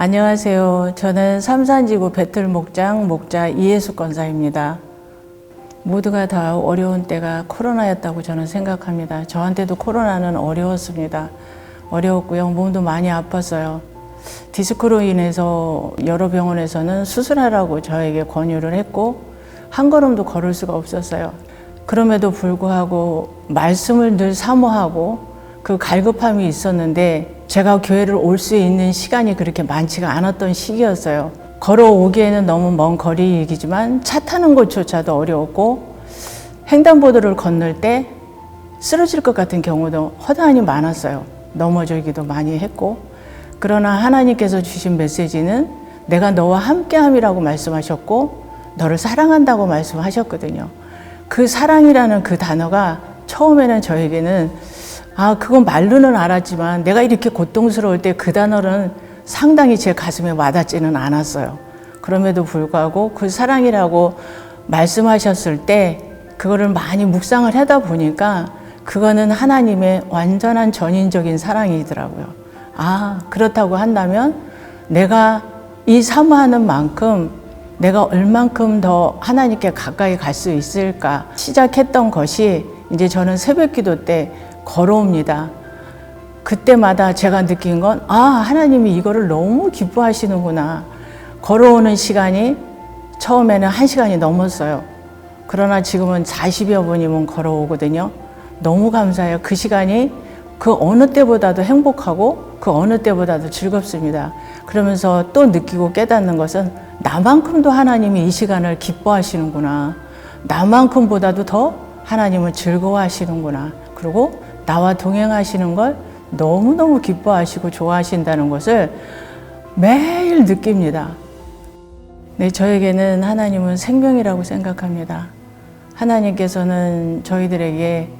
안녕하세요. 저는 삼산지구 배틀 목장 목자 이예수 권사입니다. 모두가 다 어려운 때가 코로나였다고 저는 생각합니다. 저한테도 코로나는 어려웠습니다. 어려웠고요. 몸도 많이 아팠어요. 디스크로 인해서 여러 병원에서는 수술하라고 저에게 권유를 했고 한 걸음도 걸을 수가 없었어요. 그럼에도 불구하고 말씀을 늘 사모하고 그 갈급함이 있었는데 제가 교회를 올 수 있는 시간이 그렇게 많지가 않았던 시기였어요. 걸어오기에는 너무 먼 거리이지만 차 타는 것조차도 어려웠고 횡단보도를 건널 때 쓰러질 것 같은 경우도 허다하니 많았어요. 넘어지기도 많이 했고 그러나 하나님께서 주신 메시지는 내가 너와 함께함이라고 말씀하셨고 너를 사랑한다고 말씀하셨거든요. 그 사랑이라는 그 단어가 처음에는 저에게는 아, 그건 말로는 알았지만 내가 이렇게 고통스러울 때 그 단어는 상당히 제 가슴에 와닿지는 않았어요. 그럼에도 불구하고 그 사랑이라고 말씀하셨을 때 그거를 많이 묵상을 하다 보니까 그거는 하나님의 완전한 전인적인 사랑이더라고요. 아, 그렇다고 한다면 내가 이 사모하는 만큼 내가 얼만큼 더 하나님께 가까이 갈 수 있을까 시작했던 것이 이제 저는 새벽 기도 때 걸어옵니다. 그때마다 제가 느낀 건, 아, 하나님이 이거를 너무 기뻐하시는구나. 걸어오는 시간이 처음에는 한 시간이 넘었어요. 그러나 지금은 40여 분이면 걸어오거든요. 너무 감사해요. 그 시간이 그 어느 때보다도 행복하고 그 어느 때보다도 즐겁습니다. 그러면서 또 느끼고 깨닫는 것은 나만큼도 하나님이 이 시간을 기뻐하시는구나. 나만큼보다도 더 하나님을 즐거워하시는구나. 그리고 나와 동행하시는 걸 너무너무 기뻐하시고 좋아하신다는 것을 매일 느낍니다. 네, 저에게는 하나님은 생명이라고 생각합니다. 하나님께서는 저희들에게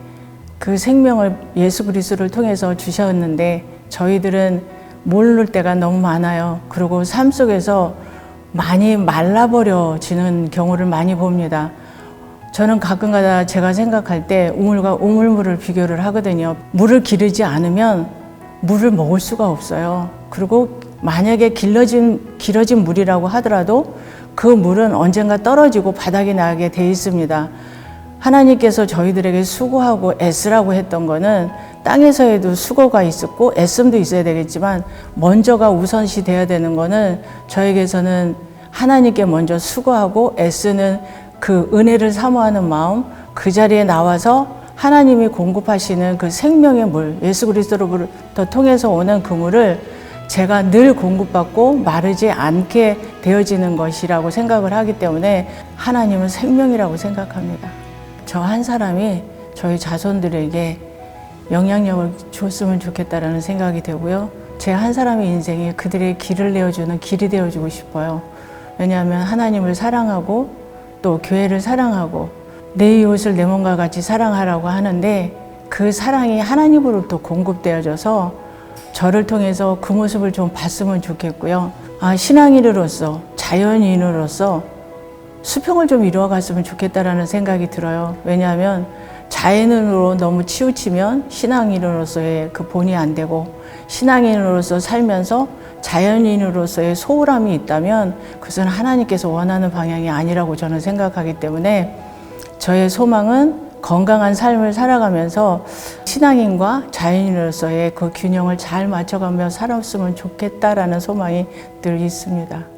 그 생명을 예수 그리스도를 통해서 주셨는데 저희들은 모를 때가 너무 많아요. 그리고 삶 속에서 많이 말라버려지는 경우를 많이 봅니다. 저는 가끔가다 제가 생각할 때 우물과 우물물을 비교를 하거든요. 물을 기르지 않으면 물을 먹을 수가 없어요. 그리고 만약에 길러진, 길어진 물이라고 하더라도 그 물은 언젠가 떨어지고 바닥에 나게 돼 있습니다. 하나님께서 저희들에게 수고하고 애쓰라고 했던 거는 땅에서에도 수고가 있었고 애씀도 있어야 되겠지만 먼저가 우선시 돼야 되는 거는 저에게서는 하나님께 먼저 수고하고 애쓰는 그 은혜를 사모하는 마음 그 자리에 나와서 하나님이 공급하시는 그 생명의 물 예수 그리스도로부터 통해서 오는 그 물을 제가 늘 공급받고 마르지 않게 되어지는 것이라고 생각을 하기 때문에 하나님은 생명이라고 생각합니다. 저 한 사람이 저희 자손들에게 영향력을 줬으면 좋겠다라는 생각이 되고요. 제 한 사람의 인생이 그들의 길을 내어주는 길이 되어주고 싶어요. 왜냐하면 하나님을 사랑하고 또 교회를 사랑하고 내 이웃을 내 몸과 같이 사랑하라고 하는데 그 사랑이 하나님으로부터 공급되어져서 저를 통해서 그 모습을 좀 봤으면 좋겠고요. 아, 신앙인으로서 자연인으로서 수평을 좀 이루어갔으면 좋겠다라는 생각이 들어요. 왜냐하면 자연인으로 너무 치우치면 신앙인으로서의 그 본이 안 되고 신앙인으로서 살면서 자연인으로서의 소홀함이 있다면 그것은 하나님께서 원하는 방향이 아니라고 저는 생각하기 때문에 저의 소망은 건강한 삶을 살아가면서 신앙인과 자연인으로서의 그 균형을 잘 맞춰가며 살았으면 좋겠다라는 소망이 늘 있습니다.